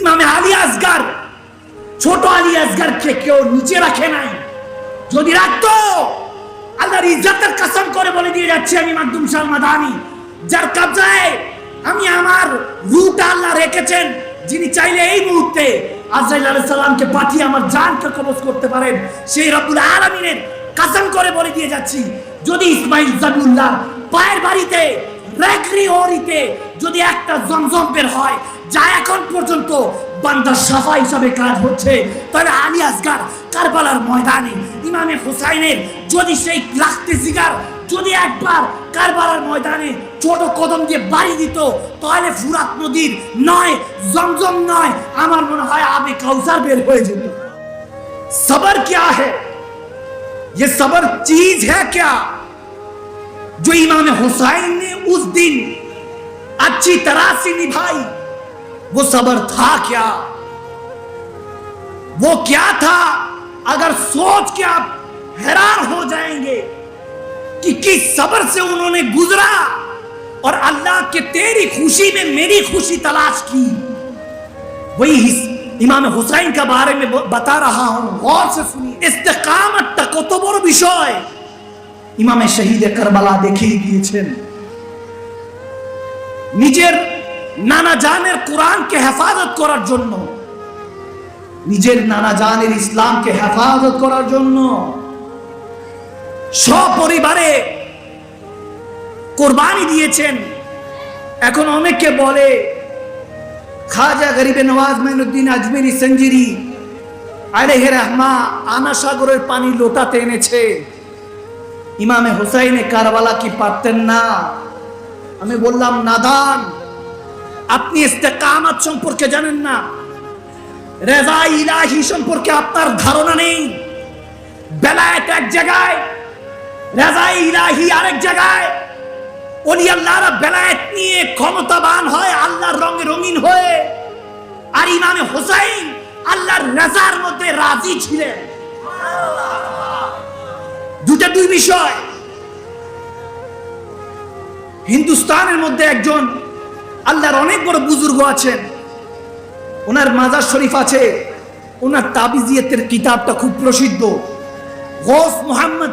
ইমামে আলী আসগার, ছোট আলী আসগারকে কেউ নিচে রাখে নাই। যদি রাখতো, আল্লাহর ইজ্জতের কসম করে বলে দিয়ে যাচ্ছি আমি মাকদুম শাহ মাদানি, যার কবজায় আমি আমার রুটা আল্লাহ রেখেছেন, যিনি চাইলে এই মুহূর্তে আজরাইল আলাইহিস সালামকে পাঠিয়ে আমার জানকে কবজ করতে পারেন, সেই রব্বুল আলামিনের কসম করে বলে দিয়ে যাচ্ছি, যদি ইসমাইল জামিউল্লাহ পায়ের বাড়িতে রেগরি ওরিতে যদি একটা জমজম বের হয় যা এখন পর্যন্ত বান্দার সাফা হিসাবে কাজ হচ্ছে তাহলে আলী আসগার কারবালার ময়দানে, ইমামে হুসাইনের যদি সেই লাখতে জিগার যদি একবার কারবালার ময়দানে ছোট কদম দিয়ে বাড়ি দিত, তাহলে ফুরাত নদীর নয়, জমজম নয়, আমার মনে হয় আবে কাউসার বের হয়ে যেত। সবর কে হে? ইয়ে সবর চিজ चीज है क्या হুসাইন इमाम हुसैन ने उस वो सबर था क्या वो क्या था अगर सोच के आप हैरान हो जाएंगे कि किस सबर से उन्होंने गुजरा और अल्लाह के तेरी खुशी में मेरी खुशी तलाश की वही हिस- इमाम हुसैन के बारे में ब- बता रहा हूं गौर से सुनिए इस्तेकामत ता কত বড় বিষয় ইমামে শহীদে কারবালা দেখিয়ে গিয়েছেন নিজের নানা জানের কোরআনকে হেফাজত করার জন্য, নিজের নানা জানের ইসলামকে হেফাজত করার জন্য সপরিবারে কোরবানি দিয়েছেন। এখন অনেকে বলে, খাজা গরিবে নওয়াজ মেনুদ্দিন আজমেরি সঞ্জিরি আলেহে রহমা আনা সাগরের পানি লোটাতে এনেছে। ইমামে হোসাইনে কারবালা কি পারতেন না? আমি বললাম, নাদান। আপনি ইস্তেকামাত সম্পর্কে জানেন না। রেজা ইলাহি সম্পর্কে আপনার ধারণা নেই। বেলায়েত এক জায়গায়, রেজা ইলাহি আরেক জায়গায়। ওলি আল্লাহরা বেলায়েত নিয়ে ক্ষমতাবান হয়, আল্লাহর রঙে রঙিন হয়ে। আর ইমামে হোসাইন আল্লাহর রেজার মধ্যে রাজি ছিলেন। দুটা দুই বিষয়। হিন্দুস্তানের মধ্যে একজন আল্লাহর অনেক বড় বুজুর্গ আছেন। ওনার মাজার শরীফ আছে। ওনার তাবিজিয়তের কিতাবটা খুব প্রসিদ্ধ। গৌস মোহাম্মদ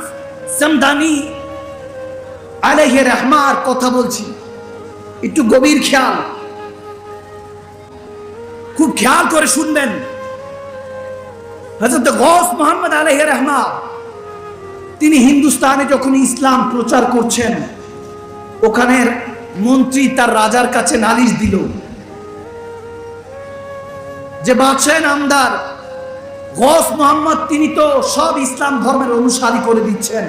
সমদানি আলাইহে রহমার কথা বলছি। একটু গভীর খেয়াল। খুব খেয়াল করে শুনবেন। হজরত গৌস মোহাম্মদ আলাইহে রহমা, তিনি হিন্দুস্তানে যখন ইসলাম প্রচার করছেন, ওখানের মন্ত্রী তার রাজার কাছে নালিশ দিল যে বাদশাহ নামদার গস মোহাম্মদ, তিনি তো সব ইসলাম ধর্মের অনুসারী করে দিচ্ছেন।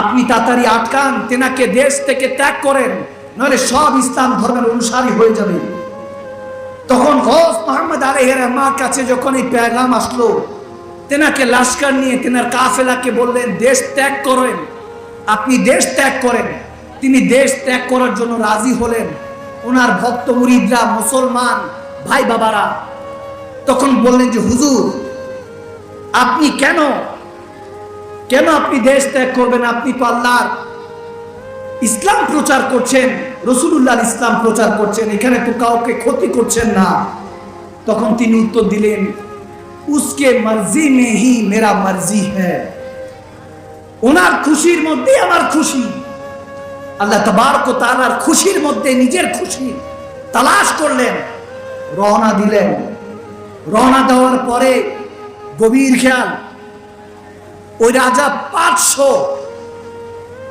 আপনি তাড়াতাড়ি আটকান, তেনাকে দেশ থেকে ত্যাগ করেন, নইলে সব ইসলাম ধর্মের অনুসারী হয়ে যাবে। তখন গস মোহাম্মদ আলহ রহমার কাছে যখন এই প্যাগাম আসলো, তেনাকে লাস্কার নিয়ে, তেনার কাফেলাকে বললেন, দেশ ত্যাগ করেন, আপনি দেশ ত্যাগ করেন। তিনি দেশ ত্যাগ করার জন্য রাজি হলেন। ওনার ভক্ত মুরিদরা, মুসলমান ভাই বাবারা তখন বললেন যে, হুজুর, আপনি কেন? কেন আপনি দেশ ত্যাগ করবেন? আপনি তো আল্লাহর ইসলাম প্রচার করছেন রসুল্লাহ ইসলাম প্রচার করছেন, এখানে তো কাউকে ক্ষতি করছেন না। তখন তিনি উত্তর দিলেন, উসকে মর্জি মে হি মেরা মর্জি হ্যাঁ ওনার খুশির মধ্যে আমার খুশি। আল্লাহ তবারক তালার খুশির মধ্যে নিজের খুশি তালাশ করলেন, রওনা দিলেন। রওনা দেওয়ার পরে গভীর খেয়াল, ওই রাজা পাঁচশো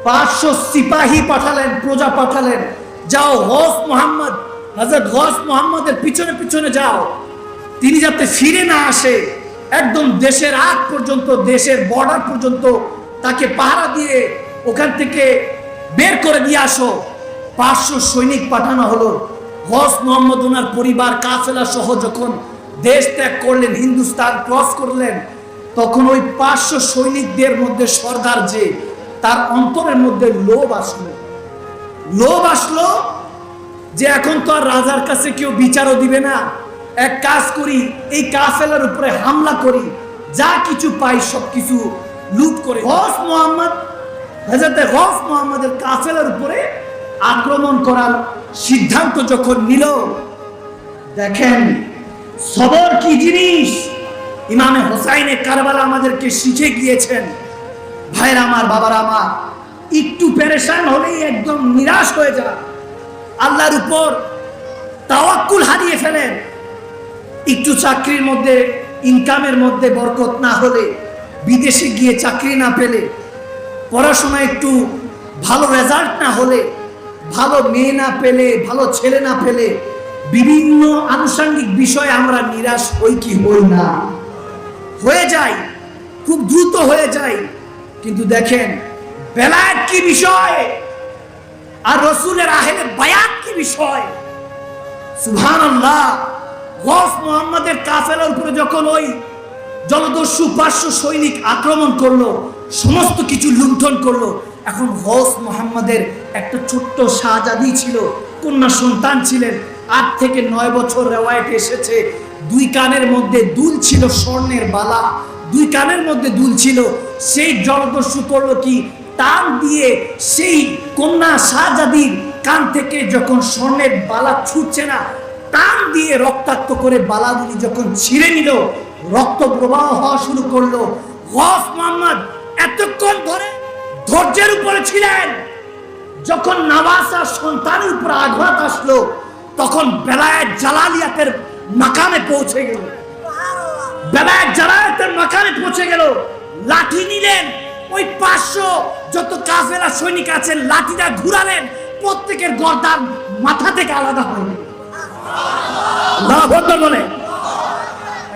পাঁচশো সিপাহী পাঠালেন, প্রজা পাঠালেন। যাও গস মোহাম্মদ হজরত গস মোহাম্মদের পিছনে পিছনে যাও। তিনি যাতে ফিরে না আসে, একদম দেশের আগ পর্যন্ত, দেশের বর্ডার পর্যন্ত তাকে পাহারা দিয়ে ওখান থেকে বের করে দিয়ে আসো। পাঁচশো সৈনিক পাঠানো হলো। গস মোহাম্মদ ওনার পরিবার কাফেলা সহ যখন দেশ ত্যাগ করলেন, হিন্দুস্তান ক্রস করলেন, তখন ওই পাঁচশো সৈনিকদের মধ্যে সর্দার যে, তার অন্তরের মধ্যে লোভ আসলো। লোভ আসলো যে এখন তো আর রাজার কাছে কেউ বিচারও দিবে না। এক কাজ করি, এই কাফেলার উপরে হামলা করি, যা কিছু পাই সব কিছু লুট করে। গস মোহাম্মদ হাজরতে গস মোহাম্মদের কাফেলার উপরে আক্রমণ করার সিদ্ধান্ত যখন নিল, দেখেন সবর কি জিনিস? ইমামে হোসাইনে কারবালা আমাদেরকে শিখে গিয়েছেন। ভাইরা আমার, বাবার আমার, একটু পেরেশান হলেই একদম নিরাশ হয়ে যান। আল্লাহর উপর তাওয়াক্কুল হারিয়ে ফেলেন। একটু চাকরির মধ্যে ইনকামের মধ্যে বরকত না হলে, বিদেশে গিয়ে চাকরি না পেলে পড়াশোনা একটু ভালো রেজাল্ট না হলে, ভালো মেয়ে না পেলে, ভালো ছেলে না পেলে, বিভিন্ন আনুষঙ্গিক বিষয়ে আমরা নিরাশ হই কি হই না। হয়ে যায়, খুব দ্রুত হয়ে যায়। কিন্তু দেখেন, বেলায়েত কি বিষয়? আর রসুলের আহেলে বায়াত কি বিষয়? সুহান মোহাম্মদের কাফেলার উপরে যখন ওই জলদস্যু পার্শ্ব সৈনিক আক্রমণ করল সমস্ত কিছু লুণ্ঠন করল। এখন গস মোহাম্মদের একটা ছোট্ট শাহজাদি ছিল, কন্যা সন্তান ছিলেন। আট থেকে নয় বছর রেওয়ায়ত এসেছে। দুই কানের মধ্যে দুল ছিল স্বর্ণের বালা। দুই কানের মধ্যে দুল ছিল। সেই জলদস্যু করল কি? টান দিয়ে সেই কন্যা শাহজাদির কান থেকে যখন স্বর্ণের বালা ছুটছে না, টান দিয়ে রক্তাক্ত করে বালাগুলি যখন ছিঁড়ে নিল, রক্ত প্রবাহ হওয়া শুরু করল। গফ মোহাম্মদ এতক্ষণ ধরে ধৈর্যের উপরে ছিলেন। যখন নাবাসা সন্তানের উপর আঘাত আসলো, তখন বেলায়েত জালালিয়াতের মাকামে পৌঁছে গেল। বেলায়েত জালালিয়াতের মাকামে পৌঁছে গেল। লাঠি নিলেন, ওই পাঁচশো যত কাফেলা সৈনিক আছেন, লাঠিটা ঘুরালেন, প্রত্যেকের গর্দান মাথা থেকে আলাদা হয়ে গেল। বলে,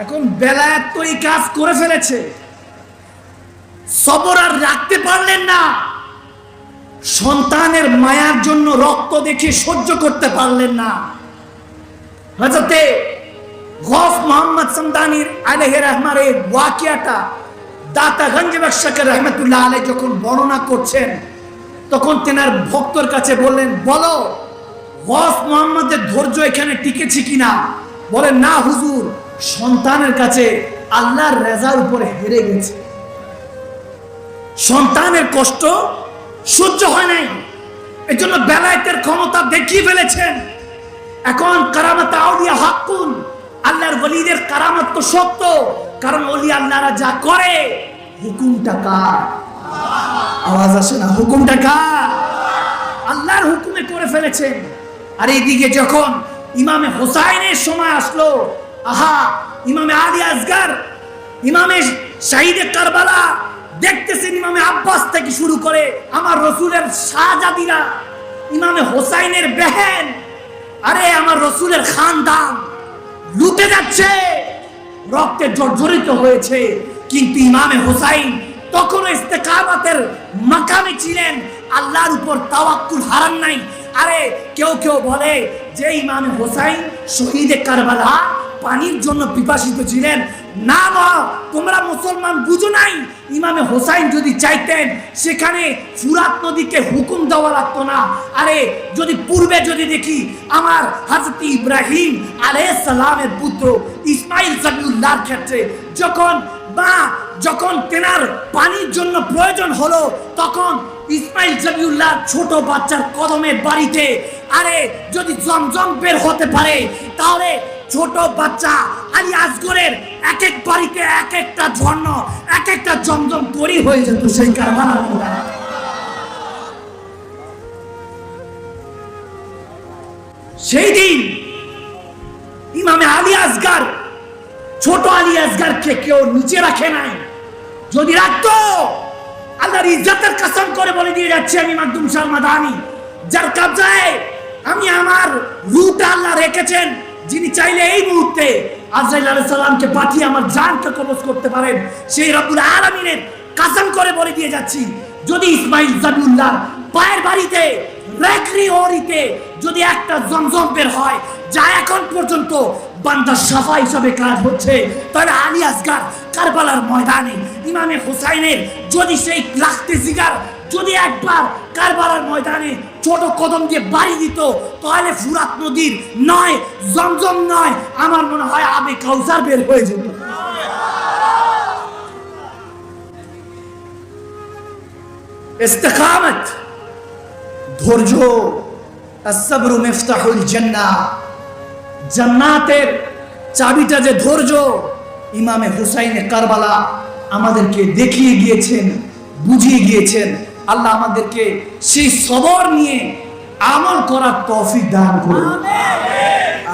এখন বেলায়েত তো এই কাজ করে ফেলেছে। সবর আর রাখতে পারলেন না। সন্তানের মায়ার জন্য রক্ত দেখে সহ্য করতে পারলেন না। হজরতে গফ মোহাম্মদ সমদানির আলহে রহমার এই ওয়াকিয়াটা দাতাগঞ্জ বাদশাকের রহমতুল্লাহ আলাই যখন বর্ণনা করছেন, তখন তেনার ভক্তর কাছে বললেন, বলো, গফ মোহাম্মদের ধৈর্য এখানে টিকেছে কিনা? বলেন, না হুজুর, সন্তানের কাছে আল্লাহর রেজার উপরে হেরে গেছে। সন্তানের কষ্ট সহ্য হয় নাই। এই জন্য বেলায়েতের ক্ষমতা দেখিয়ে ফেলেছেন। এখন কারামত আউলিয়া হাক্কুন, আল্লাহর ওলিদের কারামত তো সত্য, কারণ ওলি আল্লাহরা যা করে, হুকুমটা কার? আওয়াজ আসে না, হুকুমটা কার? আল্লাহর হুকুমে করে ফেলেছেন। আর এইদিকে যখন ইমামে হোসাইনের সময় আসলো, আহা, ইমামে আলী আসগার ইমামে শাহিদে কারবালা দেখতেছেন ইমামে আব্বাস থেকে শুরু করে আমার রসুলের শাহজাদিরা, ইমামে হোসাইনের বেহেন, আরে আমার রসুলের খানদান। লুটে যাচ্ছে, রক্তে জর্জরিত হয়েছে। কিন্তু ইমামে হোসাইন তখন ইস্তেকামাতের মাকামে ছিলেন, আল্লাহর উপর তাওয়াক্কুল হারান নাই। আরে কেউ কেউ বলে যে ইমামে হোসাইন শহীদে কারবালা পানির জন্য পিপাসিত ছিলেন না না তোমরা মুসলমান বুঝো নাই? ইমামে হোসাইন যদি চাইতেন, সেখানে ফুরাত নদীকে হুকুম দেওয়া লাগতো না। আরে, যদি পূর্বে যদি দেখি, আমার হাজরত ইব্রাহিম আলাইহিস সালামের পুত্র ইসমাইল সাবিউল্লাহর ক্ষেত্রে যখন বা, যখন তেনার পানির জন্য প্রয়োজন হলো, তখন ইসমাইল জবিউল্লাহ ছোট বাচ্চার কদমের বাড়িতে, আরে, যদি জমজম বের হতে পারে, তাহলে ছোট বাচ্চা আলী আসগরের এক এক বাড়িতে এক একটা ঝর্ণ এক একটা জমজম তৈরি হয়ে যেত সেই ময়দানে। সেই দিন ইমামে আলী আসগার, ছোট আলী আসগারকে কেউ নিচে রাখে নাই। যদি রাখতো, আল্লাহর ইজ্জতের কসম করে বলে দিয়ে যাচ্ছে আমি মাকদুম শাহ মাদানি। যার কবজায় আমি আমার রুট আল্লাহ রেখেছেন। যিনি চাইলে এই মুহূর্তে আজরাইল আলাইহিস সালামকে পাঠিয়ে আমার জানকে কবজ করতে পারেন, সেই রব্বুল আলামিনের কসম করে বলে দিয়ে যাচ্ছি। যদি ইসমাইল জাবিউল্লাহ পায়ের বাড়িতে, রেকরি ওরিতে যদি একটা জমজম বের হয়, যা এখন পর্যন্ত বান্দার সাফা হিসাবে কাজ হচ্ছে, তাহলে আলী আসগার কারবালার ময়দানে, ইমামে হুসাইনের যদি সেই লাখতে জিগার যদি একবার কারবালার ময়দানে ছোট কদম দিয়ে বাড়ি দিত। তাহলে ফুরাত নদীর নয়, জমজম নয়, আমার মনে হয় আবে কাউসার বের হয়ে যেত। ইস্তেকামত। ধৈর্য আসবরু মিফতাহুল জান্নাহ জান্নাতের চাবিটা যে ধৈর্য, ইমামে হুসাইনে কারবালা আমাদেরকে দেখিয়ে গিয়েছেন, বুঝিয়ে গিয়েছেন। আল্লাহ আমাদেরকে সেই সবর নিয়ে আমল করার তৌফিক দান করুন।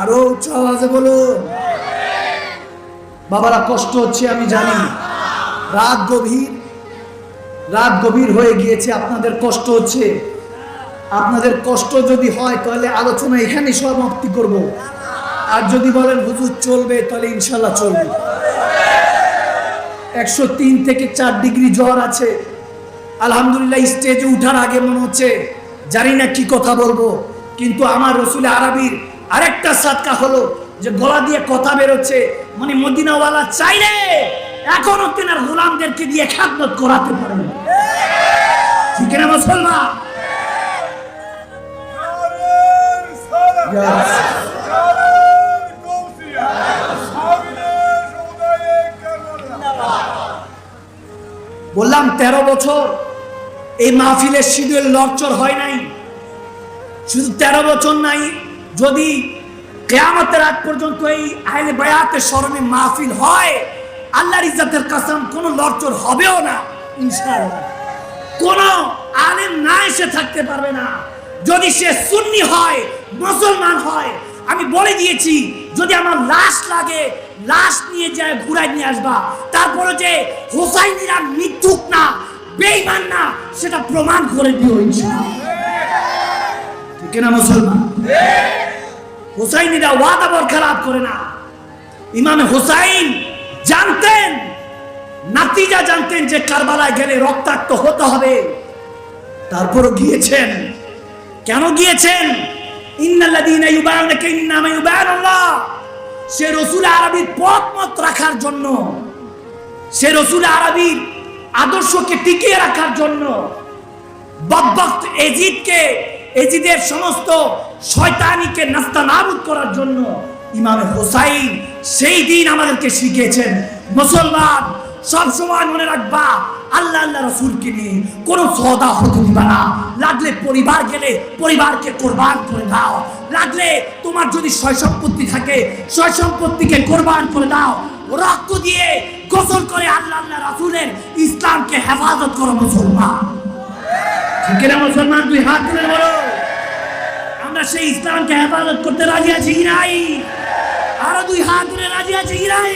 আরও উচ্চ আওয়াজে বলো বাবারা কষ্ট হচ্ছে আমি জানি। রাত গভীর রাত গভীর হয়ে গিয়েছে আপনাদের কষ্ট হচ্ছে। আপনাদের কষ্ট যদি হয় তাহলে আলোচনা এখানে সমাপ্তি করব। আর যদি বলেন হুজুর চলবে তাহলে ইনশাল্লাহ চলবে। একশো তিন থেকে চার ডিগ্রি জ্বর আছে। আলহামদুলিল্লাহ স্টেজে উঠার আগে মনে হচ্ছে জানি না কি কথা বলব কিন্তু আমার রসুল আরবির আরেকটা সাদকা হলো যে গলা দিয়ে কথা বেরোচ্ছে মানে মদিনাওয়ালা চাইলে এখনও তেনার গোলামদেরকে দিয়ে খাদমত করাতে পারেন ঠিক না মুসলমান. বললাম, তেরো বছর এই মাহফিলের শিডিউল লরচর হয় নাই। শুধু তেরো বছর নাই, যদি কেয়ামতের আগ পর্যন্ত এই আইলে বায়াতের স্মরণে মাহফিল হয়, আল্লাহর ইজ্জাতের কাসম, কোনো লরচর হবেও না, ইনশাআল্লাহ। কোন আলেম না এসে থাকতে পারবে না। যদি সে সুন্নি হয়, মুসলমান হয়, আমি বলে দিয়েছি, যদি আমার লাশ লাগে, লাশ নিয়ে যায় ঘুরাই নিয়ে আসবা। তারপরে যে হোসাইনিরা মৃত্যুক না বেঈমান না, সেটা প্রমাণ করে দিও ইনশাআল্লাহ। ঠিক না মুসলমান? হোসাইনিরা ওয়াদা খারাপ করে না। ইমামে হোসাইন জানতেন, নাতিজা জানতেন যে কারবালায় গেলে রক্তাক্ত হতে হবে। তারপরও গিয়েছেন। কেন গিয়েছেন? ইন্নাল্লাযীনা ইউবায়ুনাকা ইন্নামা ইউবায়ুনাল্লাহ সে রসুল আরবির পথ মত রাখার জন্য। সে রসুল আরবির আদর্শকে টিকিয়ে রাখার জন্য বদবক্ত এজিদকে, এজিদের সমস্ত শয়তানিকে নাস্তা নাবুদ করার জন্য ইমাম হোসাইন সেই দিন আমাদেরকে শিখিয়েছেন। মুসলমান সব সময় মনে রাখবা, আল্লাহ আল্লাহ রসুলকে নিয়ে কোনো সদা হতে দিবা না। লাগলে পরিবার গেলে পরিবারকে কোরবান করে দাও। লাগলে তোমার যদি সয় সম্পত্তি থাকে, সয় সম্পত্তিকে কোরবান করে দাও। রক্ত দিয়ে গোসল করে আল্লাহ আল্লাহ রাসূলের ইসলামকে হেফাজত করো মুসলমান। ঠিক না মুসলমান? তুই হাত তুলে বলো। আমরা সেই ইসলামকে হেফাজত করতে রাজি আছি কি নাই? আরও দুই হাত তুলে রাজি আছি কি নাই?